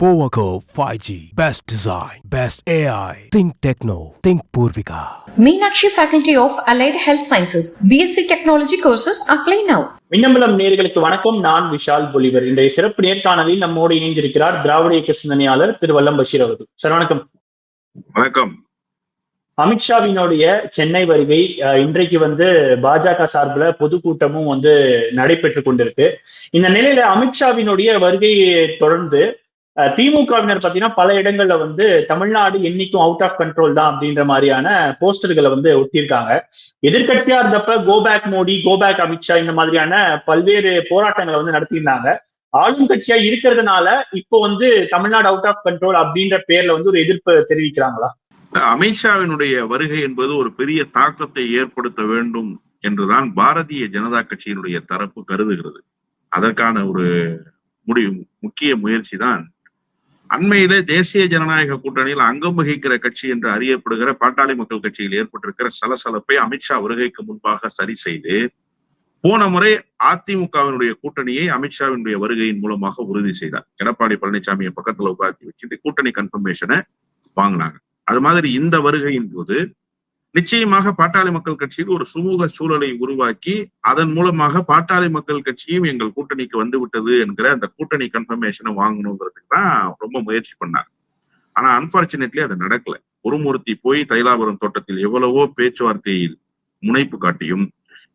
Powaco 5G. Best design. Best AI. Think Techno. Think Purvika. Meenakshi Faculty of Allied Health Sciences, BSc Technology courses apply now. Minnambalam நேர்களுக்கு வணக்கம் நான் விஷால் பொலிவர் இன்றைய சிறப்பு நேர்காணலில் நம்மோடு இணைந்திருக்கிறார் திராவிட இயக்க சிந்தனையாளர் திரு வல்லம் பஷீர் அவர்கள் சார் வணக்கம் வணக்கம் அமித்ஷாவினுடைய சென்னை வருகை இன்றைக்கு வந்து பாஜக சார்பில் பொதுக்கூட்டமும் வந்து நடைபெற்று கொண்டிருக்கு இந்த நிலையில அமித்ஷாவினுடைய வருகையை தொடர்ந்து திமுகவினர் பாத்தீங்கன்னா பல இடங்கள்ல வந்து தமிழ்நாடு என்னைக்கும் அவுட் ஆஃப் கண்ட்ரோல் தான் அப்படின்ற மாதிரியான போஸ்டர்களை வந்து ஒட்டியிருக்காங்க. எதிர்க்கட்சியா இருந்தப்ப கோபேக் மோடி கோபேக் அமித்ஷா இந்த மாதிரியான பல்வேறு போராட்டங்களை வந்து நடத்தியிருந்தாங்க. ஆளும் கட்சியா இருக்கிறதுனால இப்போ வந்து தமிழ்நாடு அவுட் ஆஃப் கண்ட்ரோல் அப்படின்ற பேர்ல வந்து ஒரு எதிர்ப்பு தெரிவிக்கிறாங்களா? அமித்ஷாவினுடைய வருகை என்பது ஒரு பெரிய தாக்கத்தை ஏற்படுத்த வேண்டும் என்றுதான் பாரதிய ஜனதா கட்சியினுடைய தரப்பு கருதுகிறது. அதற்கான ஒரு முடிவு முக்கிய முயற்சி தான் அண்மையிலே தேசிய ஜனநாயக கூட்டணியில் அங்கம் வகிக்கிற கட்சி என்று அறியப்படுகிற பாட்டாளி மக்கள் கட்சியில் ஏற்பட்டிருக்கிற சலசலப்பை அமித்ஷா வருகைக்கு முன்பாக சரி செய்து போன முறை அதிமுகவினுடைய கூட்டணியை அமித்ஷாவினுடைய வருகையின் மூலமாக உறுதி செய்தார். எடப்பாடி பழனிசாமியை பக்கத்துல உட்காந்து வச்சுட்டு கூட்டணி கன்ஃபர்மேஷனை வாங்கினாங்க. அது மாதிரி இந்த வருகையின் போது நிச்சயமாக பாட்டாளி மக்கள் கட்சியில் ஒரு சுமூக சூழலை உருவாக்கி அதன் மூலமாக பாட்டாளி மக்கள் கட்சியும் எங்கள் கூட்டணிக்கு வந்து விட்டது என்கிற அந்த கூட்டணி கன்ஃபர்மேஷனை வாங்கணுங்கிறதுக்கு தான் ரொம்ப முயற்சி பண்ணாங்க. ஆனா அன்பார்ச்சுனேட்லி அது நடக்கல. குருமூர்த்தி போய் தைலாபுரம் தோட்டத்தில் எவ்வளவோ பேச்சுவார்த்தையில் முனைப்பு காட்டியும்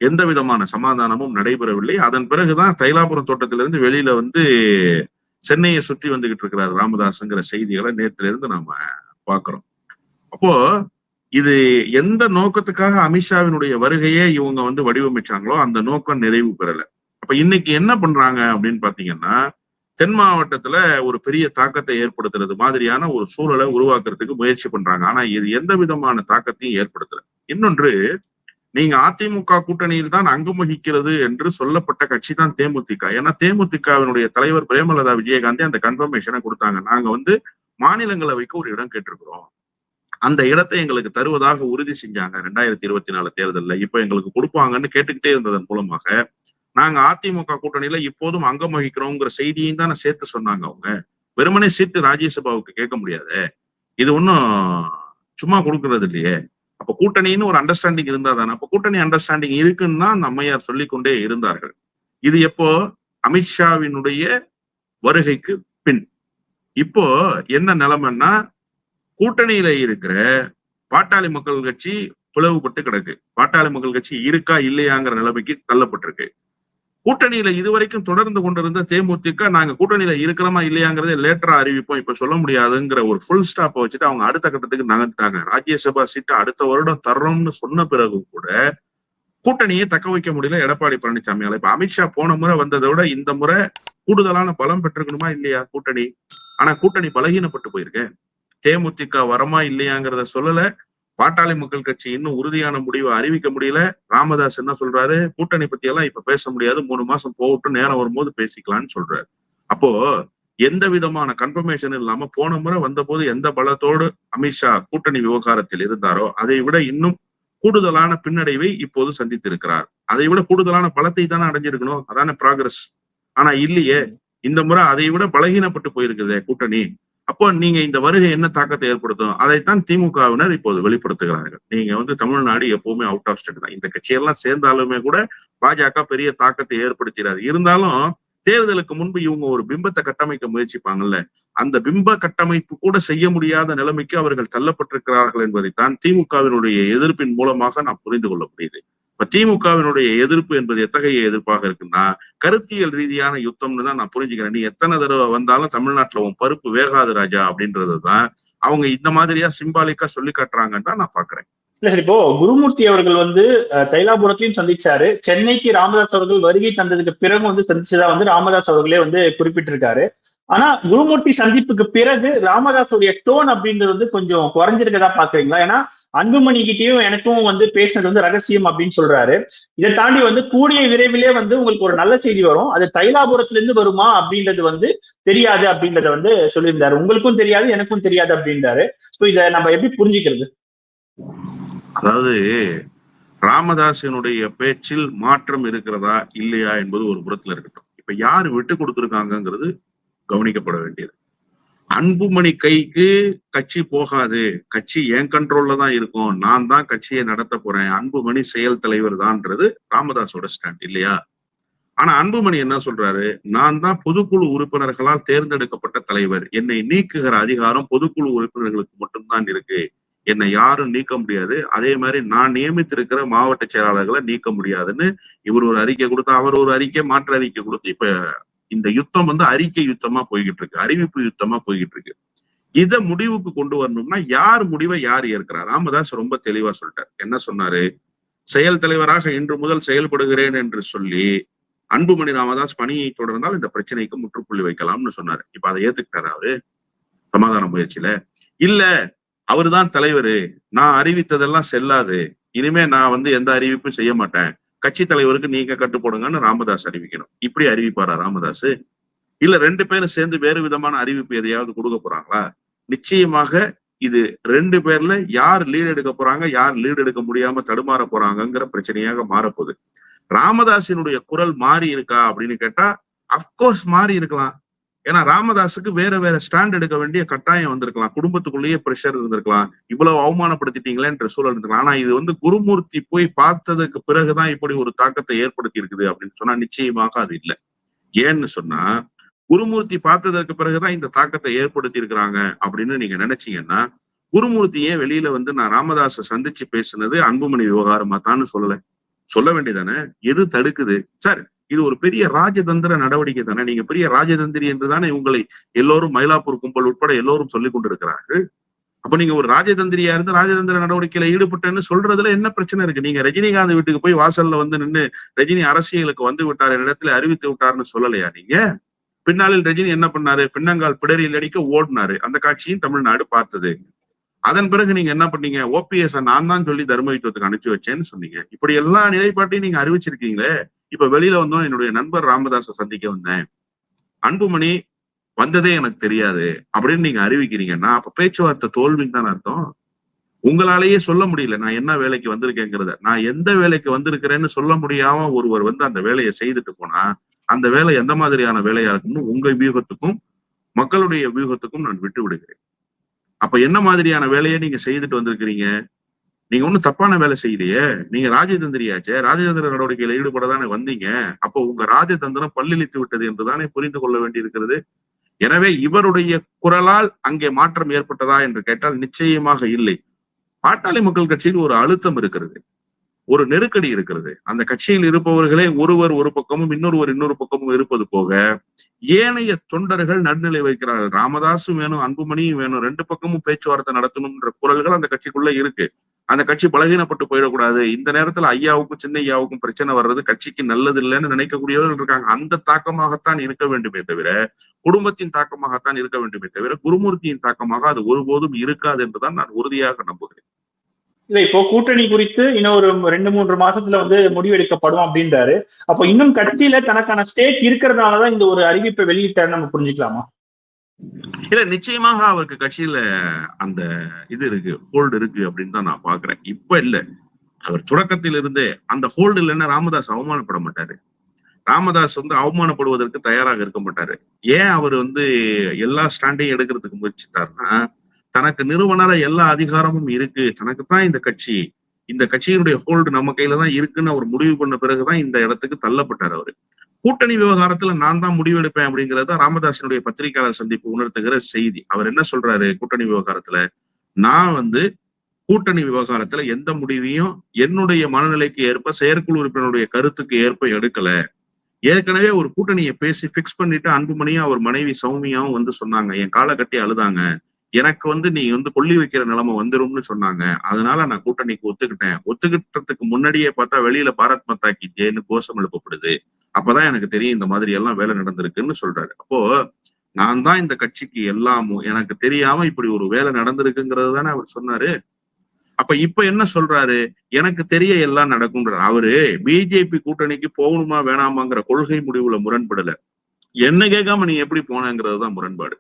எந்த விதமான சமாதானமும் நடைபெறவில்லை. அதன் பிறகுதான் தைலாபுரம் தோட்டத்திலிருந்து வெளியில வந்து சென்னையை சுற்றி வந்துகிட்டு இருக்கிறார் ராமதாஸ்ங்கிற செய்திகளை நேற்றிலிருந்து இருந்து நாம பாக்குறோம் அப்போ இது எந்த நோக்கத்துக்காக அமித்ஷாவினுடைய வருகையே இவங்க வந்து வடிவமைச்சாங்களோ அந்த நோக்கம் நிறைவு பெறல. அப்ப இன்னைக்கு என்ன பண்றாங்க அப்படின்னு பாத்தீங்கன்னா தென் மாவட்டத்துல ஒரு பெரிய தாக்கத்தை ஏற்படுத்துறது மாதிரியான ஒரு சூழலை உருவாக்குறதுக்கு முயற்சி பண்றாங்க. ஆனா இது எந்த விதமான தாக்கத்தையும் ஏற்படுத்தல. இன்னொன்று நீங்க அதிமுக கூட்டணியில் தான் அங்கம் வகிக்கிறது என்று சொல்லப்பட்ட கட்சி தான் தேமுதிக. ஏன்னா தேமுதிகவினுடைய தலைவர் பிரேமலதா விஜயகாந்தி அந்த கன்ஃபர்மேஷனை கொடுத்தாங்க. நாங்க வந்து மாநிலங்களவைக்கு ஒரு இடம் கேட்டிருக்கிறோம். அந்த இடத்தை எங்களுக்கு தருவதாக உறுதி செஞ்சாங்க ரெண்டாயிரத்தி இருபத்தி நாலு தேர்தல்ல. இப்போ எங்களுக்கு கொடுப்பாங்கன்னு கேட்டுக்கிட்டே இருந்ததன் மூலமாக நாங்க அதிமுக கூட்டணியில இப்போதும் அங்கம் வகிக்கிறோங்கிற செய்தியும் தானே சேர்த்து சொன்னாங்க அவங்க. வெறுமனே சீட்டு ராஜ்யசபாவுக்கு கேட்க முடியாது. இது ஒன்றும் சும்மா கொடுக்கறது இல்லையே. அப்ப கூட்டணின்னு ஒரு அண்டர்ஸ்டாண்டிங் இருந்தா தானே. அப்ப கூட்டணி அண்டர்ஸ்டாண்டிங் இருக்குன்னு தான் அந்த அம்மையார் சொல்லிக்கொண்டே இருந்தார்கள். இது எப்போ? அமித்ஷாவினுடைய வருகைக்கு பின். இப்போ என்ன நிலைமைன்னா கூட்டணியில இருக்கிற பாட்டாளி மக்கள் கட்சி பிளவுபட்டு கிடக்கு. பாட்டாளி மக்கள் கட்சி இருக்கா இல்லையாங்கிற நிலைமைக்கு தள்ளப்பட்டிருக்கு. கூட்டணியில இதுவரைக்கும் தொடர்ந்து கொண்டிருந்த தேமுதிக நாங்க கூட்டணியில இருக்கிறோமா இல்லையாங்கிறதே லேட்டரா அறிவிப்போம். இப்ப சொல்ல முடியாதுங்கிற ஒரு ஃபுல் ஸ்டாப்பை வச்சுட்டு அவங்க அடுத்த கட்டத்துக்கு நகர்த்தாங்க ராஜ்யசபா சீட்டை அடுத்த வருடம் தர்றோம்னு சொன்ன பிறகு கூட கூட்டணியை தக்க வைக்க முடியல. எடப்பாடி பழனிசாமியால. இப்ப அமித்ஷா போன முறை வந்ததை விட இந்த முறை கூடுதலான பலம் பெற்றுக்கணுமா இல்லையா கூட்டணி? ஆனா கூட்டணி பலகீனப்பட்டு போயிருக்கேன் தேமுதிக வரமா இல்லையாங்கிறத சொல்லல. பாட்டாளி மக்கள் கட்சி இன்னும் உறுதியான முடிவை அறிவிக்க முடியல. ராமதாஸ் என்ன சொல்றாரு? கூட்டணி பத்தி எல்லாம் இப்ப பேச முடியாது. மூணு மாசம் போகட்டும் நேரம் வரும்போது பேசிக்கலாம்னு சொல்றாரு. அப்போ எந்த விதமான கன்ஃபர்மேஷன் இல்லாம போன முறை வந்தபோது எந்த பலத்தோடு அமித்ஷா கூட்டணி விவகாரத்தில் இருந்தாரோ அதை விட இன்னும் கூடுதலான பின்னடைவை இப்போது சந்தித்திருக்கிறார். அதை விட கூடுதலான பலத்தை தானே அடைஞ்சிருக்கணும். அதான ப்ராக்ரஸ் ஆனா இல்லையே. இந்த முறை அதை விட பலகீனப்பட்டு போயிருக்குதே கூட்டணி. அப்போ நீங்க இந்த வருகை என்ன தாக்கத்தை ஏற்படுத்தும்? அதைத்தான் திமுகவினர் இப்போது வெளிப்படுத்துகிறார்கள். நீங்க வந்து தமிழ்நாடு எப்பவுமே அவுட் ஆஃப் ஸ்டேட் தான். இந்த கட்சியெல்லாம் சேர்ந்தாலுமே கூட பாஜக பெரிய தாக்கத்தை ஏற்படுத்திடாது. இருந்தாலும் தேர்தலுக்கு முன்பு இவங்க ஒரு பிம்பத்தை கட்டமைக்க முயற்சிப்பாங்கல்ல. அந்த பிம்ப கட்டமைப்பு கூட செய்ய முடியாத நிலைமைக்கு அவர்கள் தள்ளப்பட்டிருக்கிறார்கள் என்பதைத்தான் திமுகவினுடைய எதிர்ப்பின் மூலமாக நான் புரிந்து கொள்ள முடியுது. இப்ப திமுகவினுடைய எதிர்ப்பு என்பது எத்தகைய எதிர்ப்பாக இருக்குன்னா கருத்தியல் ரீதியான யுத்தம்னு தான் நான் புரிஞ்சுக்கிறேன். நீ எத்தனை தடவை வந்தாலும் தமிழ்நாட்டுல உன் பருப்பு வேகாது ராஜா அப்படின்றது தான் அவங்க இந்த மாதிரியா சிம்பாலிக்கா சொல்லி காட்டுறாங்கன்னு தான் நான் பாக்குறேன். இல்ல சார் இப்போ குருமூர்த்தி அவர்கள் வந்து தைலாபுரத்தையும் சந்திச்சாரு. சென்னைக்கு ராமதாஸ் அவர்கள் வருகை தந்ததுக்கு பிறகு வந்து சந்திச்சதா வந்து ராமதாஸ் அவர்களே வந்து குறிப்பிட்டிருக்காரு. ஆனா குருமூர்த்தி சந்திப்புக்கு பிறகு ராமதாஸுடைய டோன் அப்படின்றது வந்து கொஞ்சம் குறைஞ்சிருக்கதா பாக்குறீங்களா? ஏன்னா அன்புமணி கிட்டயும் எனக்கும் வந்து பேசினது வந்து ரகசியம் அப்படின்னு சொல்றாரு. இதை தாண்டி வந்து கூடிய விரைவிலே வந்து உங்களுக்கு ஒரு நல்ல செய்தி வரும். அது தைலாபுரத்துல இருந்து வருமா அப்படின்றது வந்து தெரியாது அப்படின்றத வந்து சொல்லியிருந்தாரு. உங்களுக்கும் தெரியாது எனக்கும் தெரியாது அப்படின்றாரு. சோ இதை நம்ம எப்படி புரிஞ்சுக்கிறது? அதாவது ராமதாசனுடைய பேச்சில் மாற்றம் இருக்கிறதா இல்லையா என்பது ஒரு புறத்துல இருக்கட்டும். இப்ப யாரு விட்டு கொடுத்துருக்காங்கிறது கவனிக்கப்பட வேண்டியது. அன்புமணி கைக்கு கட்சி போகாது. கட்சி என் கண்ட்ரோல்ல தான் இருக்கும். நான் தான் கட்சியை நடத்த போறேன். அன்புமணி செயல் தலைவர் தான்ன்றது ராமதாஸோட ஸ்டாண்ட் இல்லையா? ஆனா அன்புமணி என்ன சொல்றாரு? நான் தான் பொதுக்குழு உறுப்பினர்களால் தேர்ந்தெடுக்கப்பட்ட தலைவர். என்னை நீக்குகிற அதிகாரம் பொதுக்குழு உறுப்பினர்களுக்கு மட்டும்தான் இருக்கு. என்னை யாரும் நீக்க முடியாது. அதே மாதிரி நான் நியமித்திருக்கிற மாவட்ட செயலாளர்களை நீக்க முடியாதுன்னு இவர் ஒரு அறிக்கை கொடுத்து அவர் ஒரு அறிக்கை மாற்று அறிக்கை கொடுத்து இப்ப இந்த யுத்தம் வந்து அறிக்கை யுத்தமா போய்கிட்டு இருக்கு அறிவிப்பு யுத்தமா போய்கிட்டு இருக்கு இத முடிவுக்கு கொண்டு வரணும்னா யார் முடிவை யார் ஏற்கிறார்? ராமதாஸ் ரொம்ப தெளிவா சொல்லிட்டார். என்ன சொன்னாரு? செயல் தலைவராக இன்று முதல் செயல்படுகிறேன் என்று சொல்லி அன்புமணி ராமதாஸ் பணியை தொடர்ந்தால் இந்த பிரச்சனைக்கு முற்றுப்புள்ளி வைக்கலாம்னு சொன்னாரு. இப்ப அதை ஏத்துக்கிட்டாரு அவரு? சமாதான முயற்சியில. இல்ல அவருதான் தலைவரு. நான் அறிவித்ததெல்லாம் செல்லாது. இனிமே நான் வந்து எந்த அறிவிப்பும் செய்ய மாட்டேன். கட்சி தலைவருக்கு நீங்க கட்டுப்படுங்கன்னு ராமதாஸ் அறிவிக்கணும். இப்படி அறிவிப்பாரா ராமதாஸ் இல்ல ரெண்டு பேரும் சேர்ந்து வேறு விதமான அறிவிப்பு எதையாவது கொடுக்க போறாங்களா? நிச்சயமாக இது ரெண்டு பேர்ல யார் லீடு எடுக்க போறாங்க யார் லீடு எடுக்க முடியாம தடுமாற போறாங்கங்கிற பிரச்சனையாக மாறப்போகுது. ராமதாஸினுடைய குரல் மாறி இருக்கா அப்படின்னு கேட்டா அப்கோர்ஸ் மாறி இருக்கலாம். ஏன்னா ராமதாஸுக்கு வேற வேற ஸ்டாண்ட் எடுக்க வேண்டிய கட்டாயம் வந்திருக்கலாம். குடும்பத்துக்குள்ளேயே ப்ரெஷர் இருந்திருக்கலாம். இவ்வளவு அவமானப்படுத்திட்டீங்களேன்ற சூழல் இருந்திருக்கலாம். ஆனா இது வந்து குருமூர்த்தி போய் பார்த்ததுக்கு பிறகுதான் இப்படி ஒரு தாக்கத்தை ஏற்படுத்தி இருக்குது அப்படின்னு சொன்னா நிச்சயமாக அது இல்லை. ஏன்னு சொன்னா குருமூர்த்தி பார்த்ததற்கு பிறகுதான் இந்த தாக்கத்தை ஏற்படுத்தி இருக்கிறாங்க அப்படின்னு நீங்க நினைச்சீங்கன்னா குருமூர்த்தியே வெளியில வந்து நான் ராமதாஸை சந்திச்சு பேசுனது அன்புமணி விவகாரமா தான்னு சொல்லல. சொல்ல வேண்டியதானே? எது தடுக்குது? சார் இது ஒரு பெரிய ராஜதந்திர நடவடிக்கை தானே. நீங்க பெரிய ராஜதந்திரி என்று தானே உங்களை எல்லோரும் மயிலாப்பூர் கும்பல் உட்பட எல்லோரும் சொல்லிக் கொண்டிருக்கிறார்கள். அப்ப நீங்க ஒரு ராஜதந்திரியா இருந்து ராஜதந்திர நடவடிக்கையில ஈடுபட்டேன்னு சொல்றதுல என்ன பிரச்சனை இருக்கு? நீங்க ரஜினிகாந்த் வீட்டுக்கு போய் வாசல்ல வந்து நின்னு ரஜினி அரசியலுக்கு வந்து விட்டார் இடத்துல அறிவித்து விட்டாருன்னு சொல்லலையா நீங்க? பின்னாளில் ரஜினி என்ன பண்ணாரு? பின்னங்கால் பிடரியில் அடிக்க ஓடினாரு. அந்த காட்சியும் தமிழ்நாடு பார்த்தது. அதன் பிறகு நீங்க என்ன பண்ணீங்க? ஓபிஎஸ் நான் தான் சொல்லி தர்மயுத்தத்துக்கு அனுப்பிச்சு வச்சேன்னு சொன்னீங்க. இப்படி எல்லா நிலைப்பாட்டையும் நீங்க அறிவிச்சிருக்கீங்களே? இப்ப வெளியில வந்தோம் என்னுடைய நண்பர் ராமதாஸை சந்திக்க வந்தேன். அன்புமணி வந்ததே எனக்கு தெரியாது அப்படின்னு நீங்க அறிவிக்கிறீங்கன்னா அப்ப பேச்சுவார்த்தை தோல்வின்னு தானே அர்த்தம். உங்களாலேயே சொல்ல முடியல நான் என்ன வேலைக்கு வந்திருக்கேங்கிறத. நான் எந்த வேலைக்கு வந்திருக்கிறேன்னு சொல்ல முடியாம ஒருவர் வந்து அந்த வேலையை செய்துட்டு போனா அந்த வேலை எந்த மாதிரியான வேலையா இருக்கும்னு உங்க வியூகத்துக்கும் மக்களுடைய வியூகத்துக்கும் நான் விட்டு விடுகிறேன் அப்ப என்ன மாதிரியான வேலையை நீங்க செய்துட்டு வந்திருக்கிறீங்க? நீங்க ஒண்ணும் தப்பான வேலை செய்யலையே. நீங்க ராஜதந்திரியாச்சே. ராஜதந்திர நடவடிக்கையில ஈடுபட தானே வந்தீங்க. அப்போ உங்க ராஜதந்திரம் பல்லிழித்து விட்டது என்றுதானே புரிந்து கொள்ள வேண்டியிருக்கிறது. எனவே இவருடைய குரலால் அங்கே மாற்றம் ஏற்பட்டதா என்று கேட்டால் நிச்சயமாக இல்லை. பாட்டாளி மக்கள் கட்சியில் ஒரு அழுத்தம் இருக்கிறது. ஒரு நெருக்கடி இருக்கிறது. அந்த கட்சியில் இருப்பவர்களே ஒருவர் ஒரு பக்கமும் இன்னொருவர் இன்னொரு பக்கமும் இருப்பது போக ஏனைய தொண்டர்கள் நடுநிலை வைக்கிறார்கள். ராமதாசும் வேணும் அன்புமணியும் வேணும் ரெண்டு பக்கமும் பேச்சுவார்த்தை நடத்தணும்ன்ற குரல்கள் அந்த கட்சிக்குள்ள இருக்கு. அந்த கட்சி பலகீனப்பட்டு போயிடக்கூடாது. இந்த நேரத்துல ஐயாவுக்கும் சின்ன ஐயாவுக்கும் பிரச்சனை வர்றது கட்சிக்கு நல்லது இல்லைன்னு நினைக்கக்கூடியவர்கள் இருக்காங்க. அந்த தாக்கமாகத்தான் இருக்க வேண்டுமே தவிர குடும்பத்தின் தாக்கமாகத்தான் இருக்க வேண்டுமே தவிர குருமூர்த்தியின் தாக்கமாக அது ஒருபோதும் இருக்காது என்றுதான் நான் உறுதியாக நம்புகிறேன். இல்ல இப்போ கூட்டணி குறித்து இன்னும் ஒரு ரெண்டு மூன்று மாசத்துல வந்து முடிவெடுக்கப்படும் அப்படின்றாரு. அப்போ இன்னும் கட்சியில தனக்கான ஸ்டேட் இருக்கிறதுனாலதான் இந்த ஒரு அறிவிப்பை வெளியிட்டாரு நம்ம புரிஞ்சுக்கலாமா? இல்ல நிச்சயமாக அவருக்கு கட்சியில அந்த இது இருக்கு ஹோல்டு இருக்கு அப்படின்னு தான் நான் பாக்குறேன். இப்ப இல்ல. அவர் தொடக்கத்தில் இருந்தே அந்த ஹோல்டு இல்லைன்னா ராமதாஸ் அவமானப்பட மாட்டாரு. ராமதாஸ் வந்து அவமானப்படுவதற்கு தயாராக இருக்க மாட்டாரு. ஏன் அவர் வந்து எல்லா ஸ்டாண்டையும் எடுக்கிறதுக்கு முயற்சித்தாருன்னா தனக்கு நிறுவனர எல்லா அதிகாரமும் இருக்கு. தனக்கு தான் இந்த கட்சி. இந்த கட்சியினுடைய ஹோல்டு நம்ம கையில தான் இருக்குன்னு அவர் முடிவு பண்ண பிறகுதான் இந்த இடத்துக்கு தள்ளப்பட்டார் அவரு. கூட்டணி விவகாரத்துல நான் தான் முடிவெடுப்பேன் அப்படிங்கறத ராமதாசனுடைய பத்திரிகையாளர் சந்திப்பு உணர்த்துகிற செய்தி. அவர் என்ன சொல்றாரு கூட்டணி விவகாரத்துல? நான் வந்து கூட்டணி விவகாரத்துல எந்த முடிவையும் என்னுடைய மனநிலைக்கு ஏற்ப செயற்குழு உறுப்பினருடைய கருத்துக்கு ஏற்ப எடுக்கல. ஏற்கனவே ஒரு கூட்டணியை பேசி பிக்ஸ் பண்ணிட்டு அன்புமணியும் அவர் மனைவி சௌமியாவும் வந்து சொன்னாங்க. என் காலை கட்டி அழுதாங்க. எனக்கு வந்து நீ வந்து கொல்லி வைக்கிற நிலைமை வந்துரும்னு சொன்னாங்க. அதனால நான் கூட்டணிக்கு ஒத்துக்கிட்டேன். ஒத்துக்கிட்டதுக்கு முன்னாடியே பார்த்தா வெளியில பாரத் மாதா கி கோஷம் எழுப்பப்படுது. அப்பதான் எனக்கு தெரியும் இந்த மாதிரி எல்லாம் வேலை நடந்திருக்குன்னு சொல்றாரு. அப்போ நான் தான் இந்த கட்சிக்கு எல்லாமும் எனக்கு தெரியாம இப்படி ஒரு வேலை நடந்திருக்குங்கிறது தானே அவர் சொன்னாரு. அப்ப இப்ப என்ன சொல்றாரு? எனக்கு தெரிய எல்லாம் நடக்கும்ன்றாரு. அவரு பிஜேபி கூட்டணிக்கு போகணுமா வேணாமாங்கிற கொள்கை முடிவுல முரண்படல. என்ன கேட்காம நீ எப்படி போனங்கிறது தான் முரண்பாடு.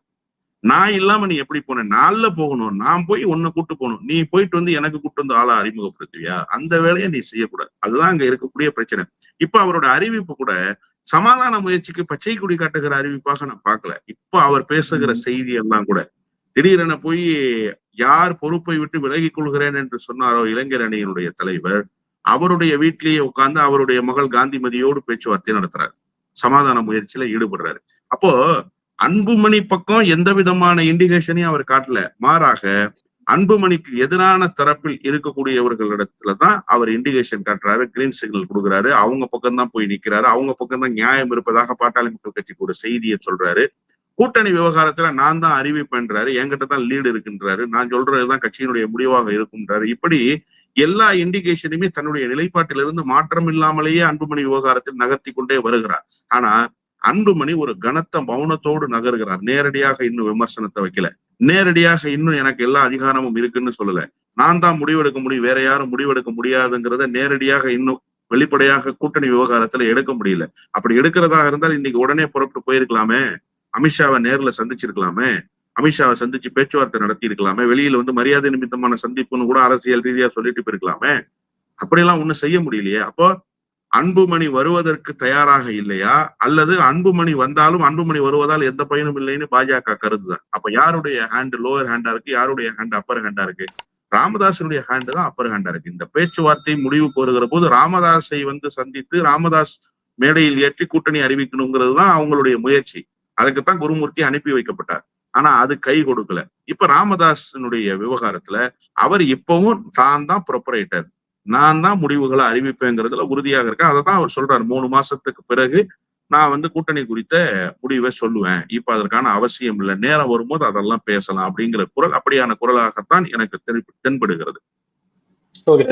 நான் இல்லாம நீ எப்படி போன? நாள்ல போகணும். நான் போய் உன்னை கூட்டு போகணும். நீ போயிட்டு வந்து எனக்கு கூட்டு வந்து ஆளா அறிமுகப்படுத்துவியா? அந்த வேலையை நீ செய்யக்கூடாது. அதுதான் அங்க இருக்கக்கூடிய பிரச்சனை. இப்ப அவரோட அறிவிப்பு கூட சமாதான முயற்சிக்கு பச்சை கொடி காட்டுகிற அறிவிப்பாக நான் பார்க்கல. இப்ப அவர் பேசுகிற செய்தி எல்லாம் கூட. திடீரென போய் யார் பொறுப்பை விட்டு விலகிக் கொள்கிறேன் என்று சொன்னாரோ இளைஞர் அணியினுடைய தலைவர் அவருடைய வீட்டிலேயே உட்கார்ந்து அவருடைய மகள் காந்திமதியோடு பேச்சுவார்த்தை நடத்துறாரு. சமாதான முயற்சியில ஈடுபடுறாரு. அப்போ அன்புமணி பக்கம் எந்த விதமான இண்டிகேஷனையும் அவர் காட்டல. மாறாக அன்புமணிக்கு எதிரான தரப்பில் இருக்கக்கூடியவர்களிடத்துல தான் அவர் இண்டிகேஷன் காட்டுறாரு கிரீன் சிக்னல் கொடுக்குறாரு. அவங்க பக்கம் தான் போய் நிக்கிறாரு. அவங்க பக்கம் தான் நியாயம் இருப்பதாக பாட்டாளி மக்கள் கட்சிக்கு ஒரு செய்தியை சொல்றாரு. கூட்டணி விவகாரத்துல நான் தான் அறிவிப்பேன்றாரு. என்கிட்ட தான் லீடு இருக்குன்றாரு. நான் சொல்றதுதான் கட்சியினுடைய முடிவாக இருக்கும்ன்றாரு. இப்படி எல்லா இண்டிகேஷனுமே தன்னுடைய நிலைப்பாட்டிலிருந்து மாற்றம் இல்லாமலேயே அன்புமணி விவகாரத்தில் நகர்த்தி கொண்டே வருகிறார். ஆனா அன்புமணி ஒரு கனத்த மௌனத்தோடு நகர்கிறார். நேரடியாக இன்னும் விமர்சனத்தை வைக்கல. நேரடியாக இன்னும் எனக்கு எல்லா அதிகாரமும் இருக்குன்னு சொல்லல. நான் தான் முடிவெடுக்க முடியும். வேற யாரும் முடிவெடுக்க முடியாதுங்கிறத நேரடியாக இன்னும் வெளிப்படையாக கூட்டணி விவகாரத்துல எடுக்க முடியல. அப்படி எடுக்கிறதாக இருந்தால் இன்னைக்கு உடனே புறப்பட்டு போயிருக்கலாமே. அமித்ஷாவை நேர்ல சந்திச்சிருக்கலாமே. அமித்ஷாவை சந்திச்சு பேச்சுவார்த்தை நடத்தி இருக்கலாமே வெளியில வந்து மரியாதை நிமித்தமான சந்திப்புன்னு கூட அரசியல் ரீதியா சொல்லிட்டு போயிருக்கலாமே. அப்படியெல்லாம் ஒண்ணும் செய்ய முடியலையே. அப்போ அன்புமணி வருவதற்கு தயாராக இல்லையா? அல்லது அன்புமணி வந்தாலும் அன்புமணி வருவதால் எந்த பயனும் இல்லைன்னு பாஜக கருதுதா? அப்ப யாருடைய ஹேண்ட் லோவர் ஹேண்டா இருக்கு? யாருடைய ஹேண்ட் அப்பர் ஹேண்டா இருக்கு? ராமதாசனுடைய ஹேண்டு தான் அப்பர் ஹேண்டா இருக்கு. இந்த பேச்சுவார்த்தை முடிவு கோருகிற போது ராமதாஸை வந்து சந்தித்து ராமதாஸ் மேடையில் ஏற்றி கூட்டணி அறிவிக்கணுங்கிறது தான் அவங்களுடைய முயற்சி. அதுக்குத்தான் குருமூர்த்தி அனுப்பி வைக்கப்பட்டார். ஆனா அது கை கொடுக்கல. இப்ப ராமதாசனுடைய விவகாரத்துல அவர் இப்பவும் தான் தான் ப்ரொப்பரேட்டர் நான் தான் முடிவுகளை அறிவிப்பேங்கிறதுல உறுதியாக இருக்கேன். அதை தான் அவர் சொல்றாரு. மூணு மாசத்துக்கு பிறகு நான் வந்து கூட்டணி குறித்த முடிவை சொல்லுவேன். இப்ப அதற்கான அவசியம் இல்லை. நேரம் வரும்போது அதெல்லாம் பேசலாம் அப்படிங்கிற குரல் அப்படியான குரலாகத்தான் எனக்கு தெரி- தென்படுகிறது.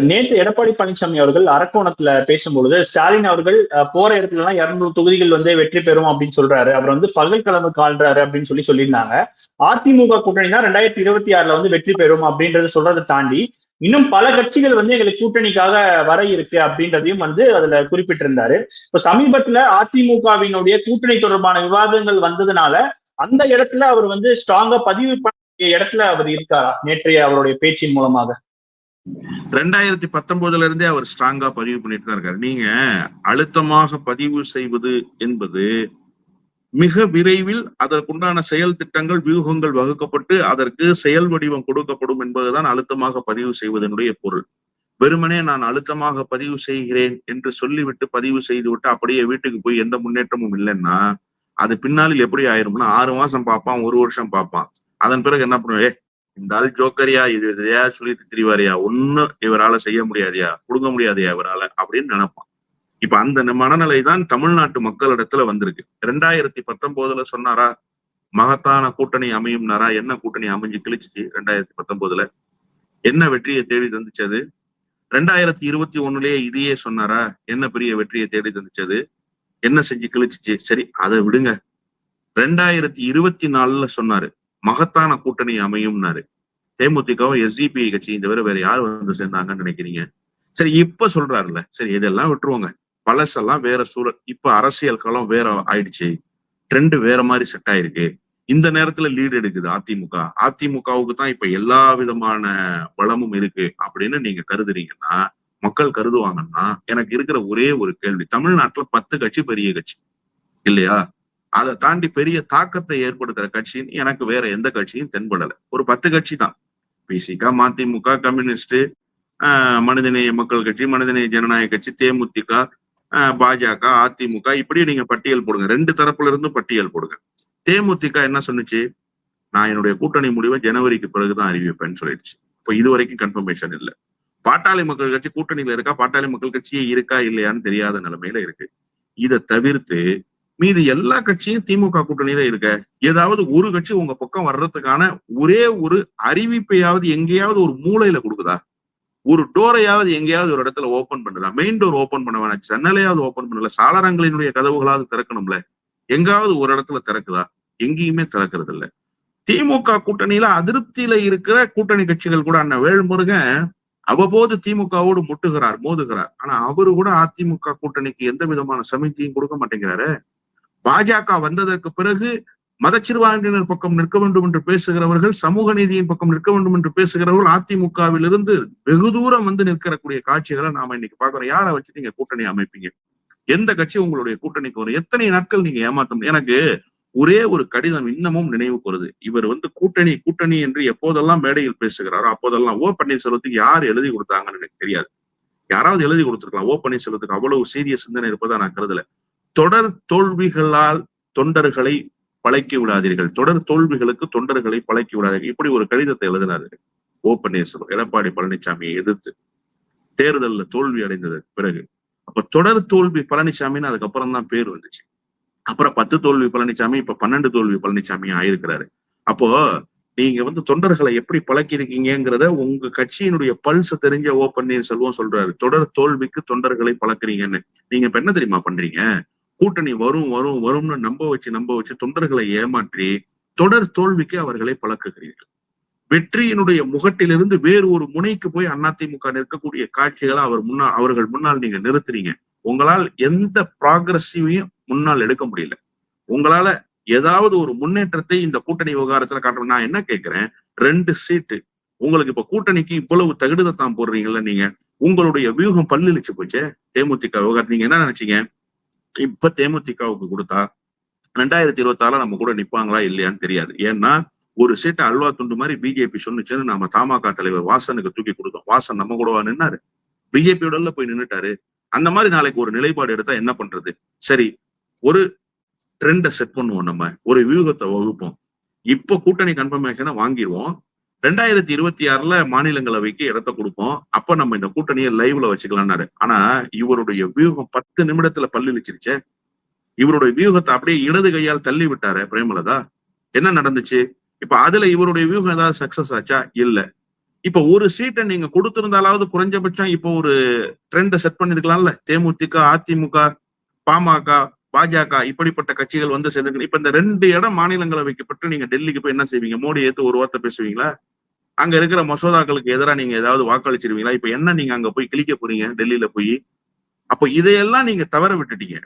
நேற்று எடப்பாடி பழனிசாமி அவர்கள் அரக்கோணத்துல பேசும்பொழுது ஸ்டாலின் அவர்கள் அஹ், போற இடத்துல எல்லாம் இருநூறு தொகுதிகள் வந்து வெற்றி பெறும் அப்படின்னு சொல்றாரு. அவர் வந்து பகல்கிழமை காண்றாரு அப்படின்னு சொல்லி சொல்லியிருந்தாங்க. அதிமுக கூட்டணி தான் ரெண்டாயிரத்தி இருபத்தி ஆறுல வந்து வெற்றி பெறும் அப்படின்றத சொல்றதை தாண்டி இன்னும் பல கட்சிகள் வந்து எங்களுக்கு கூட்டணிக்காக வர இருக்கு அப்படின்றதையும் வந்து அதுல குறிப்பிட்டிருந்தாரு. இப்ப சமீபத்துல அதிமுகவினுடைய கூட்டணி தொடர்பான விவாதங்கள் வந்ததுனால அந்த இடத்துல அவர் வந்து ஸ்ட்ராங்கா பதிவு பண்ண இடத்துல அவர் இருக்காரா? நேற்றைய அவருடைய பேச்சின் மூலமாக. ரெண்டாயிரத்தி பத்தொன்பதுல இருந்தே அவர் ஸ்ட்ராங்கா பதிவு பண்ணிட்டு தான் இருக்காரு. நீங்க அழுத்தமாக பதிவு செய்வது என்பது மிக விரைவில் அதற்குண்டான செயல் திட்டங்கள் வியூகங்கள் வகுக்கப்பட்டு அதற்கு செயல் வடிவம் கொடுக்கப்படும் என்பதுதான் அழுத்தமாக பதிவு செய்வதனுடைய பொருள். வெறுமனே நான் அழுத்தமாக பதிவு செய்கிறேன் என்று சொல்லிவிட்டு பதிவு செய்துவிட்டு அப்படியே வீட்டுக்கு போய் எந்த முன்னேற்றமும் இல்லைன்னா அது பின்னாளில் எப்படி ஆயிரும்னா ஆறு மாசம் பார்ப்பான் ஒரு வருஷம் பார்ப்பான். அதன் பிறகு என்ன பண்ணுவேன் இந்த ஆள் ஜோக்கரியா இது எதையா சொல்லிட்டு திரிவாரியா? ஒன்னும் இவரால செய்ய முடியாதியா? கொடுக்க முடியாதியா இவரால? அப்படின்னு நினைப்பான். இப்ப அந்த மனநிலை தான் தமிழ்நாட்டு மக்களிடத்துல வந்திருக்கு. ரெண்டாயிரத்தி பத்தொன்பதுல சொன்னாரா? மகத்தான கூட்டணி அமையும்னாரா? என்ன கூட்டணி அமைஞ்சு கிழிச்சிச்சு ரெண்டாயிரத்தி பத்தொன்பதுல? என்ன வெற்றியை தேடி தந்துச்சது? ரெண்டாயிரத்தி இருபத்தி ஒண்ணுலயே இதையே சொன்னாரா? என்ன பெரிய வெற்றியை தேடி தந்துச்சது? என்ன செஞ்சு கிழிச்சிச்சு? சரி அதை விடுங்க. ரெண்டாயிரத்தி இருபத்தி நாலுல சொன்னாரு மகத்தான கூட்டணி அமையும்னாரு. தேமுதிகவும் எஸ்டிபி கட்சியை தவிர வேற யார் வந்து சேர்ந்தாங்கன்னு நினைக்கிறீங்க? சரி இப்ப சொல்றாருல்ல. சரி இதெல்லாம் விட்டுருவோங்க. பழசெல்லாம் வேற சூழல் இப்ப அரசியல் களம் வேற ஆயிடுச்சு. ட்ரெண்ட் வேற மாதிரி செட் ஆயிருக்கு. இந்த நேரத்துல லீடு எடுக்குது அதிமுக. அதிமுகவுக்கு தான் இப்ப எல்லா விதமான வளமும் இருக்கு அப்படின்னு நீங்க கருதுறீங்கன்னா மக்கள் கருதுவாங்கன்னா எனக்கு இருக்கிற ஒரே ஒரு கேள்வி. தமிழ்நாட்டுல பத்து கட்சி பெரிய கட்சி. இல்லையா? அதை தாண்டி பெரிய தாக்கத்தை ஏற்படுத்துற கட்சின்னு எனக்கு வேற எந்த கட்சியும் தென்படலை. ஒரு பத்து கட்சி தான். பிசிக மதிமுக கம்யூனிஸ்ட் மனிதநேய மக்கள் கட்சி மனிதநேய ஜனநாயக கட்சி தேமுதிக பாஜக அதிமுக இப்படி நீங்க பட்டியல் போடுங்க. ரெண்டு தரப்புல இருந்தும் பட்டியல் போடுங்க. தேமுதிக என்ன சொன்னுச்சு? நான் என்னுடைய கூட்டணி முடிவை ஜனவரிக்கு பிறகுதான் அறிவிப்பேன்னு சொல்லிடுச்சு. இப்போ இது வரைக்கும் கன்ஃபர்மேஷன் இல்லை. பாட்டாளி மக்கள் கட்சி கூட்டணியில இருக்கா? பாட்டாளி மக்கள் கட்சியே இருக்கா இல்லையான்னு தெரியாத நிலைமையில இருக்கு. இதை தவிர்த்து மீதி எல்லா கட்சியும் திமுக கூட்டணியில இருக்க ஏதாவது ஒரு கட்சி உங்க பக்கம் வர்றதுக்கான ஒரே ஒரு அறிவிப்பையாவது எங்கேயாவது ஒரு மூலையில கொடுக்குதா? ஒரு டோரையாவது எங்கேயாவது ஒரு இடத்துல ஓபன் பண்ணலாம் மெயின் டோர் ஓபன் பண்ண வேணாம். ஜன்னலையாவது ஓபன் பண்ணல. சாளரங்களினுடைய கதவுகளாவது திறக்கணும்ல. எங்காவது ஒரு இடத்துல திறக்குதா? எங்கேயுமே திறக்கிறது இல்ல திமுக கூட்டணியில அதிருப்தியில இருக்கிற கூட்டணி கட்சிகள் கூட அண்ணன் வேல்முருகன் அவ்வப்போது திமுகவோடு முட்டுகிறார் மோதுகிறார். ஆனா அவரு கூட அதிமுக கூட்டணிக்கு எந்த விதமான சமிக்கையும் கொடுக்க மாட்டேங்கிறாரு. பாஜக வந்ததற்கு பிறகு மதச்சிறுபான்மையினர் பக்கம் நிற்க வேண்டும் என்று பேசுகிறவர்கள் சமூக நீதியின் பக்கம் நிற்க வேண்டும் என்று பேசுகிறவர்கள் அதிமுகவிலிருந்து வெகு தூரம் வந்து நிற்கக்கூடிய காட்சிகளை நாம இன்னைக்கு பாக்குறோம் யாரை வச்சு நீங்க கூட்டணி அமைப்பீங்க? எந்த கட்சி உங்களுடைய கூட்டணிக்கு வரும்? எத்தனை நாட்கள் நீங்க ஏமாத்தம்? எனக்கு ஒரே ஒரு கடிதம் இன்னமும் நினைவுக்கு வருது. இவர் வந்து கூட்டணி கூட்டணி என்று எப்போதெல்லாம் மேடையில் பேசுகிறாரோ அப்போதெல்லாம் ஓ பன்னீர்செல்வத்துக்கு யார் எழுதி கொடுத்தாங்கன்னு எனக்கு தெரியாது. யாராவது எழுதி கொடுத்திருக்கலாம். ஓ பன்னீர்செல்வத்துக்கு அவ்வளவு சீரிய சிந்தனை இருப்பதா நான் கருதல. தொடர் தோல்விகளால் தொண்டர்களை பழக்கி விடாதீர்கள். தொடர் தோல்விகளுக்கு தொண்டர்களை பழக்கி விடாதீர்கள். இப்படி ஒரு கடிதத்தை எழுதினார்கள். ஓ பன்னீர்செல்வம் எடப்பாடி பழனிசாமியை எதிர்த்து தேர்தல்ல தோல்வி அடைந்ததற்கு பிறகு. அப்ப தொடர் தோல்வி பழனிசாமின்னு அதுக்கப்புறம் தான் பேர் வந்துச்சு. அப்புறம் பத்து தோல்வி பழனிசாமி இப்ப பன்னெண்டு தோல்வி பழனிசாமி ஆயிருக்கிறாரு. அப்போ நீங்க வந்து தொண்டர்களை எப்படி பழக்கிருக்கீங்கிறத உங்க கட்சியினுடைய பல்ஸ் தெரிஞ்ச ஓ பன்னீர்செல்வம் சொல்றாரு. தொடர் தோல்விக்கு தொண்டர்களை பழக்கிறீங்கன்னு. நீங்க இப்ப என்ன தெரியுமா பண்றீங்க? கூட்டணி வரும் வரும் வரும்னு நம்ப வச்சு நம்ப வச்சு தொண்டர்களை ஏமாற்றி தொடர் தோல்விக்கு அவர்களை பழக்குகிறீர்கள். வெற்றியினுடைய முகட்டிலிருந்து வேறு ஒரு முனைக்கு போய் அதிமுக நிற்கக்கூடிய காட்சிகளை அவர் முன்னால் அவர்கள் முன்னால் நீங்க நிறுத்துறீங்க. உங்களால் எந்த ப்ராக்ரஸையும் முன்னால் எடுக்க முடியல. உங்களால ஏதாவது ஒரு முன்னேற்றத்தை இந்த கூட்டணி விவகாரத்துல காட்டணும் நான் என்ன கேட்கிறேன் ரெண்டு சீட்டு. உங்களுக்கு இப்ப கூட்டணிக்கு இவ்வளவு தகுதத்தான் போடுறீங்கல்ல நீங்க. உங்களுடைய வியூகம் பல்லிழிச்சு போச்சு தேமுதிக விவகாரம் நீங்க என்ன நினைச்சீங்க? இப்ப தேமுதிகவுக்கு கொடுத்தா ரெண்டாயிரத்தி இருபத்தி ஆறுல நம்ம கூட நிப்பாங்களா இல்லையான்னு தெரியாது. ஏன்னா ஒரு சீட்டை அல்வா துண்டு மாதிரி பிஜேபி சொன்னுச்சுன்னு நாம தமாக தலைவர் வாசனுக்கு தூக்கி கொடுத்தோம். வாசன் நம்ம கூடவா நின்னாரு? பிஜேபியோட போய் நின்னுட்டாரு. அந்த மாதிரி நாளைக்கு ஒரு நிலைப்பாடு எடுத்தா என்ன பண்றது? சரி ஒரு ட்ரெண்டை செட் பண்ணுவோம் நம்ம. ஒரு வியூகத்தை வகுப்போம். இப்போ கூட்டணி கன்ஃபர்மேஷனை வாங்கிடுவோம் ரெண்டாயிரத்தி இருபத்தி ஆறுல மாநிலங்களவைக்கு இடத்த கொடுப்போம். அப்ப நம்ம இந்த கூட்டணியை லைவ்ல வச்சுக்கலாம்னாரு. ஆனா இவருடைய வியூகம் பத்து நிமிடத்துல பல்லிழிச்சிருச்சு இவருடைய வியூகத்தை அப்படியே இடது கையால் தள்ளி விட்டாரு பிரேமலதா. என்ன நடந்துச்சு? இப்ப அதுல இவருடைய வியூகம் ஏதாவது சக்சஸ் ஆச்சா? இல்ல. இப்ப ஒரு சீட்டை நீங்க கொடுத்திருந்தாலாவது குறைஞ்சபட்சம் இப்போ ஒரு ட்ரெண்டை செட் பண்ணிருக்கலாம்ல. தேமுதிக அதிமுக பாமக பாஜக இப்படிப்பட்ட கட்சிகள் வந்து சேர்ந்து இப்ப இந்த ரெண்டு இடம் மாநிலங்களவைக்கு பற்றி நீங்க டெல்லிக்கு போய் என்ன செய்வீங்க? மோடி ஏத்து ஒரு வார்த்தை பேசுவீங்களா? அங்க இருக்கிற மசோதாக்களுக்கு எதிராக நீங்க ஏதாவது வாக்களிச்சிருவீங்களா? இப்ப என்ன நீங்க அங்க போய் கிளிக்க போறீங்க? டெல்லியில போய். அப்ப இதையெல்லாம் நீங்க தவற விட்டுட்டீங்க.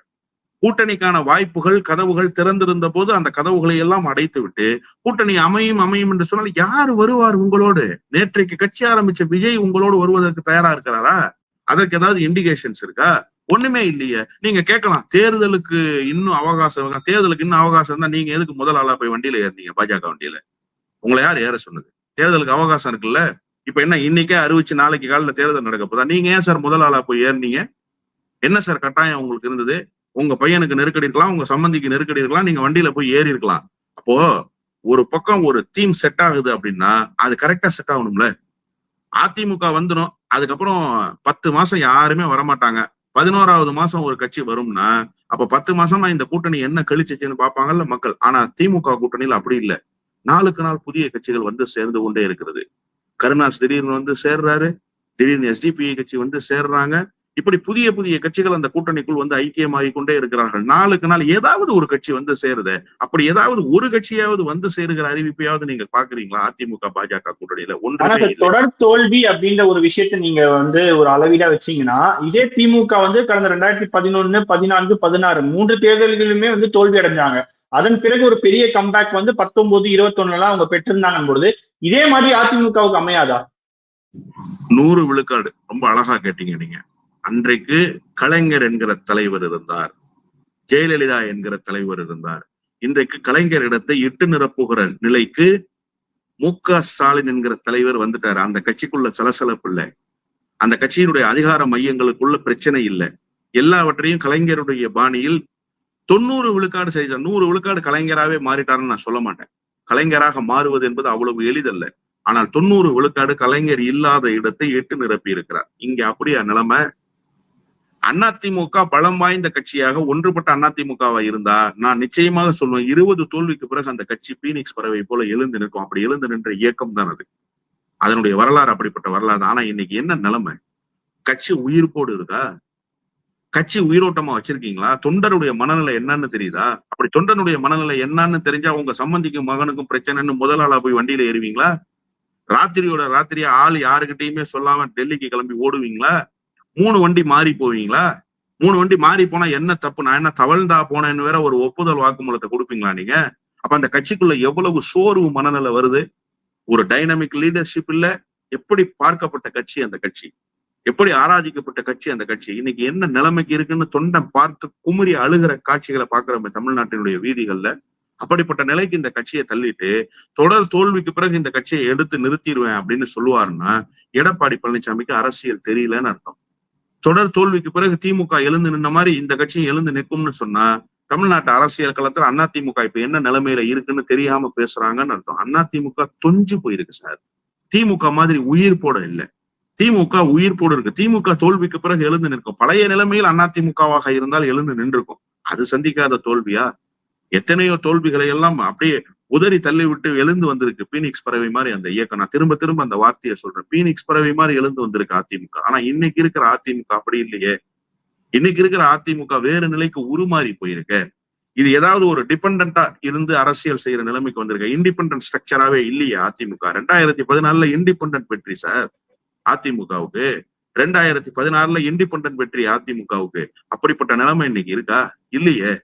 கூட்டணிக்கான வாய்ப்புகள் கதவுகள் திறந்திருந்த போது அந்த கதவுகளை எல்லாம் அடைத்து விட்டு கூட்டணி அமையும் அமையும் என்று சொன்னால் யார் வருவார் உங்களோடு? நேற்றைக்கு கட்சி ஆரம்பிச்ச விஜய் உங்களோடு வருவதற்கு தயாரா இருக்கிறாரா? அதற்கு ஏதாவது இண்டிகேஷன்ஸ் இருக்கா? ஒண்ணுமே இல்லையே. நீங்க கேட்கலாம் தேர்தலுக்கு இன்னும் அவகாசம் தேர்தலுக்கு இன்னும் அவகாசம் இருந்தா நீங்க எதுக்கு முதல் ஆளா போய் வண்டியில ஏறினீங்க பாஜக வண்டியில? உங்களை யார் ஏற சொன்னது? தேர்தலுக்கு அவகாசம் இருக்குல்ல? இப்ப என்ன இன்னைக்கே அறிவிச்சு நாளைக்கு காலையில தேர்தல் நடக்க போதா? நீங்க ஏன் சார் முதல் ஆளா போய் ஏறினீங்க? என்ன சார் கட்டாயம் உங்களுக்கு இருந்தது? உங்க பையனுக்கு நெருக்கடி இருக்கலாம் உங்க சம்பந்திக்கு நெருக்கடி இருக்கலாம் நீங்க வண்டியில போய் ஏறி இருக்கலாம். அப்போ ஒரு பக்கம் ஒரு தீம் செட் ஆகுது அப்படின்னா அது கரெக்டா செட் ஆகணும்ல? அதிமுக வந்துடும் அதுக்கப்புறம் பத்து மாசம் யாருமே வரமாட்டாங்க. பதினோராவது மாசம் ஒரு கட்சி வரும்னா அப்ப பத்து மாசமா இந்த கூட்டணி என்ன கழிச்சிச்சுன்னு பார்ப்பாங்கல்ல மக்கள். ஆனா திமுக கூட்டணியில் அப்படி இல்லை. நாளுக்கு நாள் புதிய கட்சிகள் வந்து சேர்ந்து கொண்டே இருக்கிறது. கருணாஸ் திடீர்னு வந்து சேர்றாரு. திடீர்னு எஸ்டிபிஐ கட்சி வந்து சேர்றாங்க. இப்படி புதிய புதிய கட்சிகள் அந்த கூட்டணிக்குள் வந்து ஐக்கியமாகி கொண்டே இருக்கிறார்கள். நாளுக்கு நாள் ஏதாவது ஒரு கட்சி வந்து சேருது. அப்படி ஏதாவது ஒரு கட்சியாவது வந்து சேருகிற அறிவிப்பையாவது நீங்க பாக்குறீங்களா அதிமுக பாஜக கூட்டணியில இல்லை. தொடர் தோல்வி அப்படின்ற ஒரு விஷயத்த நீங்க வந்து ஒரு அளவீடா வச்சீங்கன்னா இதே திமுக வந்து கடந்த ரெண்டாயிரத்தி பதினொன்னு பதினான்கு பதினாறு மூன்று தேர்தல்களிலுமே வந்து தோல்வி அடைஞ்சாங்க. அதன் பிறகு ஒரு பெரிய கம்பேக் வந்து பத்தொன்பது இருபத்தொன்னுலாம் அவங்க பெற்றிருந்தாங்க பொழுது இதே மாதிரி அதிமுகவுக்கு அமையாதா? நூறு விழுக்காடு. ரொம்ப அழகா கேட்டீங்க நீங்க. அன்றைக்கு கலைஞர் என்கிற தலைவர் இருந்தார். ஜெயலலிதா என்கிற தலைவர் இருந்தார். இன்றைக்கு கலைஞர் இடத்தை இட்டு நிரப்புகிற நிலைக்கு மு க ஸ்டாலின் என்கிற தலைவர் வந்துட்டார். அந்த கட்சிக்குள்ள சலசலப்பு இல்லை. அந்த கட்சியினுடைய அதிகார மையங்களுக்குள்ள பிரச்சனை இல்லை. எல்லாவற்றையும் கலைஞருடைய பாணியில் தொண்ணூறு விழுக்காடு செய்தார் நூறு விழுக்காடு கலைஞராவே மாறிட்டாருன்னு நான் சொல்ல மாட்டேன். கலைஞராக மாறுவது என்பது அவ்வளவு எளிதல்ல. ஆனால் தொண்ணூறு விழுக்காடு கலைஞர் இல்லாத இடத்தை எட்டு நிரப்பி இருக்கிறார் இங்க அப்படியா நிலைமை? அதிமுக பலம் வாய்ந்த கட்சியாக ஒன்றுபட்ட அதிமுகவா இருந்தா நான் நிச்சயமாக சொல்லுவேன் இருபது தோல்விக்கு பிறகு அந்த கட்சி பீனிக்ஸ் பறவை போல எழுந்து நிற்கும். அப்படி எழுந்து நின்ற இயக்கம் தான் அது. அதனுடைய வரலாறு அப்படிப்பட்ட வரலாறு ஆனா இன்னைக்கு என்ன நிலைமை? கட்சி உயிர்ப்போடு இருக்கா? கட்சி உயிரோட்டமா வச்சிருக்கீங்களா? தொண்டருடைய மனநிலை என்னன்னு தெரியுதா? அப்படி தொண்டனுடைய மனநிலை என்னன்னு தெரிஞ்சா உங்க சம்பந்திக்கும் மகனுக்கும் பிரச்சனைன்னு முதல் ஆளா போய் வண்டியில ஏறுவீங்களா? ராத்திரியோட ராத்திரியா ஆள் யாருக்கிட்டையுமே சொல்லாம டெல்லிக்கு கிளம்பி ஓடுவீங்களா? மூணு வண்டி மாறி போவீங்களா? மூணு வண்டி மாறி போனா என்ன தப்பு? நான் என்ன தவழ்ந்தா போனேன்னு வேற ஒரு ஒப்புதல் வாக்குமூலத்தை கொடுப்பீங்களா நீங்க? அப்ப அந்த கட்சிக்குள்ள எவ்வளவு சோர்வு மனநிலை வருது? ஒரு டைனமிக் லீடர்ஷிப் இல்ல. எப்படி பார்க்கப்பட்ட கட்சி அந்த கட்சி? எப்படி ஆராதிக்கப்பட்ட கட்சி அந்த கட்சி? இன்னைக்கு என்ன நிலைமைக்கு இருக்குன்னு தொண்டை பார்த்து குமுறி அழுகிற காட்சிகளை பாக்குறோமே தமிழ்நாட்டினுடைய வீதிகள்ல. அப்படிப்பட்ட நிலைக்கு இந்த கட்சியை தள்ளிட்டு தொடர் தோல்விக்கு பிறகு இந்த கட்சியை எடுத்து நிறுத்திடுவேன் அப்படின்னு சொல்லுவாருன்னா எடப்பாடி பழனிசாமிக்கு அரசியல் தெரியலன்னு அர்த்தம். தொடர் தோல்விக்கு பிறகு திமுக எழுந்து நின்ன மாதிரி இந்த கட்சியும் எழுந்து நிற்கும்னு சொன்னா தமிழ்நாட்டு அரசியல் களத்துல அண்ணா திமுக இப்ப என்ன நிலைமையில இருக்குன்னு தெரியாம பேசுறாங்கன்னு அர்த்தம். அண்ணா திமுக தொஞ்சு போயிருக்கு சார். திமுக மாதிரி உயிர் போட இல்ல. திமுக உயிர் போடு இருக்கு. திமுக தோல்விக்கு பிறகு எழுந்து நிற்கும். பழைய நிலைமையில் அண்ணா திமுகவாக இருந்தால் எழுந்து நின்றுக்கும். அது சந்திக்காத தோல்வியா? எத்தனையோ தோல்விகளை எல்லாம் அப்படியே உதறி தள்ளி விட்டு எழுந்து வந்திருக்கு பீனிக்ஸ் பறவை மாதிரி அந்த இயக்கம். நான் திரும்ப திரும்ப அந்த வார்த்தையை சொல்றேன். பீனிக்ஸ் பறவை மாதிரி எழுந்து வந்திருக்கு அதிமுக. ஆனா இன்னைக்கு இருக்கிற அதிமுக அப்படி இல்லையே. இன்னைக்கு இருக்கிற அதிமுக வேறு நிலைக்கு உருமாறி போயிருக்கு. இது ஏதாவது ஒரு டிபெண்டா இருந்து அரசியல் செய்யற நிலைமைக்கு வந்திருக்கு. இண்டிபெண்டன்ட் ஸ்ட்ரக்சராகவே இல்லையே அதிமுக. ரெண்டாயிரத்தி பதினாலுல இண்டிபெண்டன்ட் வெற்றி சார் அதிமுகவுக்கு. ரெண்டாயிரத்தி பதினாறுல இண்டிபெண்டன்ட் வெற்றி அதிமுகவுக்கு. அப்படிப்பட்ட நிலைமை இன்னைக்கு இருக்கா? இல்லையே.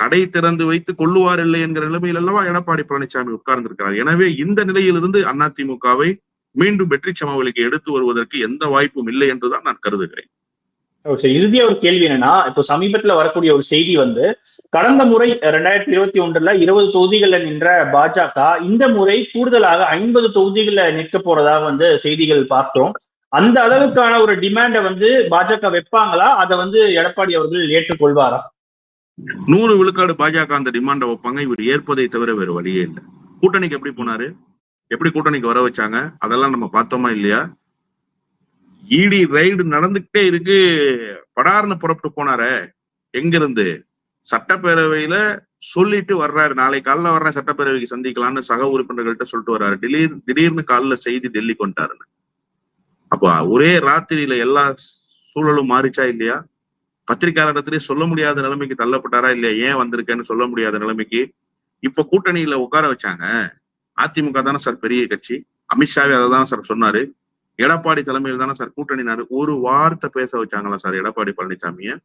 கடை திறந்து வைத்து கொள்ளுவார் இல்லை என்கிற நிலைமையில் அல்லவா எடப்பாடி பழனிசாமி உட்கார்ந்திருக்கிறார். எனவே இந்த நிலையிலிருந்து அதிமுகவை மீண்டும் வெற்றி சமவெளிக்கு எடுத்து வருவதற்கு எந்த வாய்ப்பும் இல்லை என்றுதான் நான் கருதுகிறேன். இறுதியா ஒரு கேள்வி என்னன்னா இப்போ சமீபத்துல வரக்கூடிய ஒரு செய்தி வந்து கடந்த முறை ரெண்டாயிரத்தி இருபத்தி ஒன்றுல இருபது தொகுதிகள்ல நின்ற பாஜக இந்த முறை கூடுதலாக ஐம்பது தொகுதிகள்ல நிற்க போறதாக வந்து செய்திகள் பார்த்தோம். அந்த அளவுக்கான ஒரு டிமாண்டை வந்து பாஜக வைப்பாங்களா? அதை வந்து எடப்பாடி அவர்கள் ஏற்றுக்கொள்வாரா? நூறு விழுக்காடு பாஜக அந்த டிமாண்டை வைப்பாங்க. இவர் ஏற்பதை தவிர வேறு வழியே இல்லை. கூட்டணிக்கு எப்படி போனாரு? எப்படி கூட்டணிக்கு வர வச்சாங்க? அதெல்லாம் நம்ம பார்த்தோமா இல்லையா? இடி ரைடு நடந்துகிட்டே இருக்கு. படார்னு புறப்பட்டு போனாரு. எங்கிருந்து? சட்டப்பேரவையில சொல்லிட்டு வர்றாரு. நாளை காலைல வர்ற சட்டப்பேரவைக்கு சந்திக்கலாம்னு சக உறுப்பினர்கள்ட்ட சொல்லிட்டு வர்றாரு. திடீர் திடீர்னு காலைல செய்தி டெல்லி கொண்டாருன்னு. அப்ப ஒரே ராத்திரியில எல்லா சூழலும் மாறிச்சா இல்லையா? பத்திரிகையாளரிடத்திலே சொல்ல முடியாத நிலைமைக்கு தள்ளப்பட்டாரா இல்லையா? ஏன் வந்திருக்கேன்னு சொல்ல முடியாத நிலைமைக்கு இப்ப கூட்டணியில உட்கார வச்சாங்க. அதிமுக தானே சார் பெரிய கட்சி. அமித்ஷாவே அதை தானே சார் சொன்னாரு. எடப்பாடி தலைமையில் தானே சார் கூட்டணினாரு. ஒரு வார்த்தை பேச வச்சாங்களா சார் எடப்பாடி பழனிசாமிய?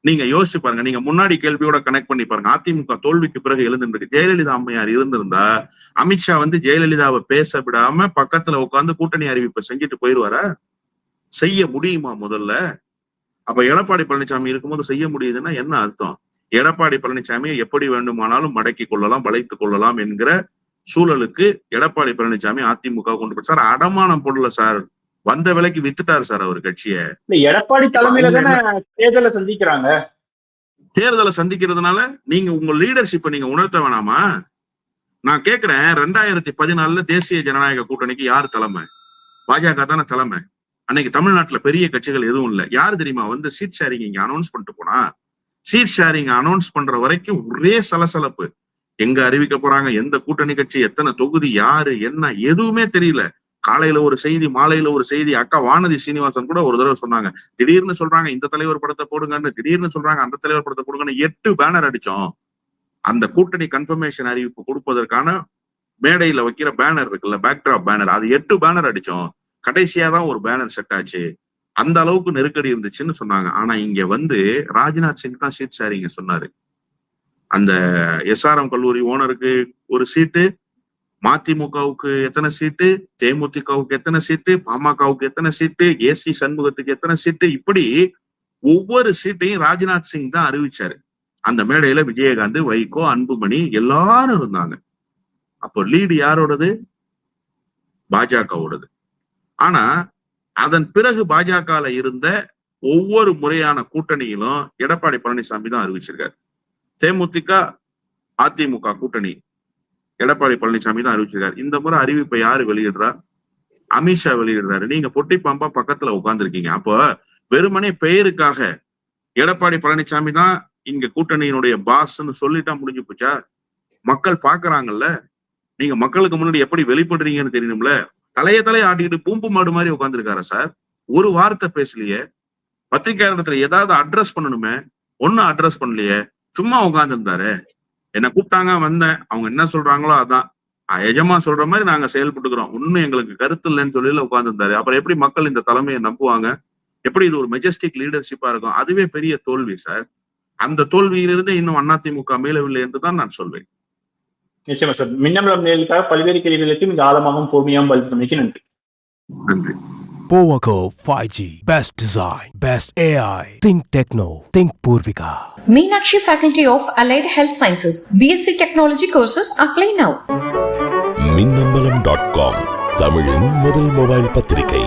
நீங்க யோசிச்சு பாருங்க. நீங்க முன்னாடி கேள்வியோட கனெக்ட் பண்ணி பாருங்க. அதிமுக தோல்விக்கு பிறகு எழுந்திருக்கு ஜெயலலிதா அம்மையார் இருந்திருந்தா அமித்ஷா வந்து ஜெயலலிதாவை பேச விடாம பக்கத்துல உட்காந்து கூட்டணி அறிவிப்பை செஞ்சுட்டு போயிருவாரா? செய்ய முடியுமா முதல்ல? அப்ப எடப்பாடி பழனிசாமி இருக்கும்போது செய்ய முடியுதுன்னா என்ன அர்த்தம்? எடப்பாடி பழனிசாமியை எப்படி வேண்டுமானாலும் மடக்கி கொள்ளலாம் வளைத்துக் கொள்ளலாம் என்கிற சூழலுக்கு எடப்பாடி பழனிசாமி அதிமுக கொண்டு போய் சார் அடமானம் போடல சார். வந்த விலைக்கு வித்துட்டாரு சார் அவர் கட்சியை. எடப்பாடி தலைமையில தானே தேர்தலை சந்திக்கிறாங்க. தேர்தலை சந்திக்கிறதுனால நீங்க உங்க லீடர்ஷிப்பை நீங்க உணர்த்த வேணாமா? நான் கேக்குறேன் ரெண்டாயிரத்தி பதினாலுல தேசிய ஜனநாயக கூட்டணிக்கு யார் தலைமை? பாஜக தானே தலைமை. அன்னைக்கு தமிழ்நாட்டுல பெரிய கட்சிகள் எதுவும் இல்லை. யார் தெரியுமா? வந்து சீட் ஷேரிங் இங்க அனௌன்ஸ் பண்ணிட்டு போனா சீட் ஷேரிங் அனௌன்ஸ் பண்ற வரைக்கும் ஒரே சலசலப்பு. எங்க அறிவிக்க போறாங்க? எந்த கூட்டணி கட்சி? எத்தனை தொகுதி? யாரு? என்ன? எதுவுமே தெரியல. காலையில ஒரு செய்தி மாலையில ஒரு செய்தி அக்கா வானதி சீனிவாசன் கூட ஒரு தடவை சொன்னாங்க. திடீர்னு சொல்றாங்க இந்த தலைவர் படத்தை போடுங்கன்னு திடீர்னு சொல்றாங்க அந்த தலைவர் படத்தை போடுங்கன்னு எட்டு பேனர் அடிச்சோம். அந்த கூட்டணி கன்ஃபர்மேஷன் அறிவிப்பு கொடுப்பதற்கான மேடையில வைக்கிற பேனர் இருக்குல்ல பேக்டிராப் பேனர் அது எட்டு பேனர் அடிச்சோம். கடைசியா தான் ஒரு பேனர் செட் ஆச்சு. அந்த அளவுக்கு நெருக்கடி இருந்துச்சுன்னு சொன்னாங்க. ஆனா இங்க வந்து ராஜ்நாத் சிங் தான் சீட் ஷேரிங்க சொன்னாரு. அந்த எஸ்ஆர்எம் கல்லூரி ஓனருக்கு ஒரு சீட்டு மதிமுகவுக்கு எத்தனை சீட்டு தேமுதிகவுக்கு எத்தனை சீட்டு பாமகவுக்கு எத்தனை சீட்டு ஏசி சண்முகத்துக்கு எத்தனை சீட்டு இப்படி ஒவ்வொரு சீட்டையும் ராஜ்நாத் சிங் தான் அறிவிச்சாரு. அந்த மேடையில விஜயகாந்த் வைகோ அன்புமணி எல்லாரும் இருந்தாங்க. அப்போ லீடு யாரோடது? பாஜகவோடது. ஆனா அதன் பிறகு பாஜகல இருந்த ஒவ்வொரு முறையான கூட்டணியிலும் எடப்பாடி பழனிசாமி தான் அறிவிச்சிருக்காரு. தேமுதிக அதிமுக கூட்டணி எடப்பாடி பழனிசாமி தான் அறிவிச்சிருக்காரு. இந்த முறை அறிவிப்பை யாரு வெளியிடுறா? அமித்ஷா வெளியிடுறாரு. நீங்க பொட்டி பாம்பா பக்கத்துல உட்கார்ந்துருக்கீங்க. அப்போ வெறுமனே பெயருக்காக எடப்பாடி பழனிசாமி தான் இங்க கூட்டணியினுடைய பாஸ்ன்னு சொல்லிட்டா முடிஞ்சு போச்சா? மக்கள் பாக்குறாங்கல்ல? நீங்க மக்களுக்கு முன்னாடி எப்படி வெளிப்படுறீங்கன்னு தெரியணும்ல? தலைய தலைய ஆட்டிக்கிட்டு பூம்பு மாடு மாதிரி உட்காந்துருக்காரு சார்? ஒரு வார்த்தை பேசலையே. பத்திரிகையாளத்துல ஏதாவது அட்ரஸ் பண்ணணுமே? ஒன்னும் அட்ரஸ் பண்ணலையே. சும்மா உட்காந்துருந்தாரு என்ன கூப்பிட்டாங்க வந்தேன். அவங்க என்ன சொல்றாங்களோ அதான். எஜமா சொல்ற மாதிரி நாங்க செயல்பட்டுக்கிறோம். ஒன்னும் எங்களுக்கு கருத்து இல்லைன்னு சொல்லி உட்காந்துருந்தாரு அப்புறம் எப்படி மக்கள் இந்த தலைமையை நம்புவாங்க? எப்படி இது ஒரு மெஜஸ்டிக் லீடர்ஷிப்பா இருக்கும்? அதுவே பெரிய தோல்வி சார். அந்த தோல்வியிலிருந்து இன்னும் அதிமுக மீளவில்லை என்று தான் நான் சொல்வேன். நிச்சயமா சார் மின்னம்பலம் நேர்களுக்காக பல்வேறு கேள்விகளுக்கு மிக ஆழமாகவும் பொறுமையாகவும் பதில் நன்றி நன்றி Powaco 5G. Best design. Best AI. Think Techno. Think Purvika. Meenakshi Faculty of Allied Health Sciences. BSc Technology courses apply now. Minnambalam dot com தமிழின் முதல் மொபைல் பத்திரிகை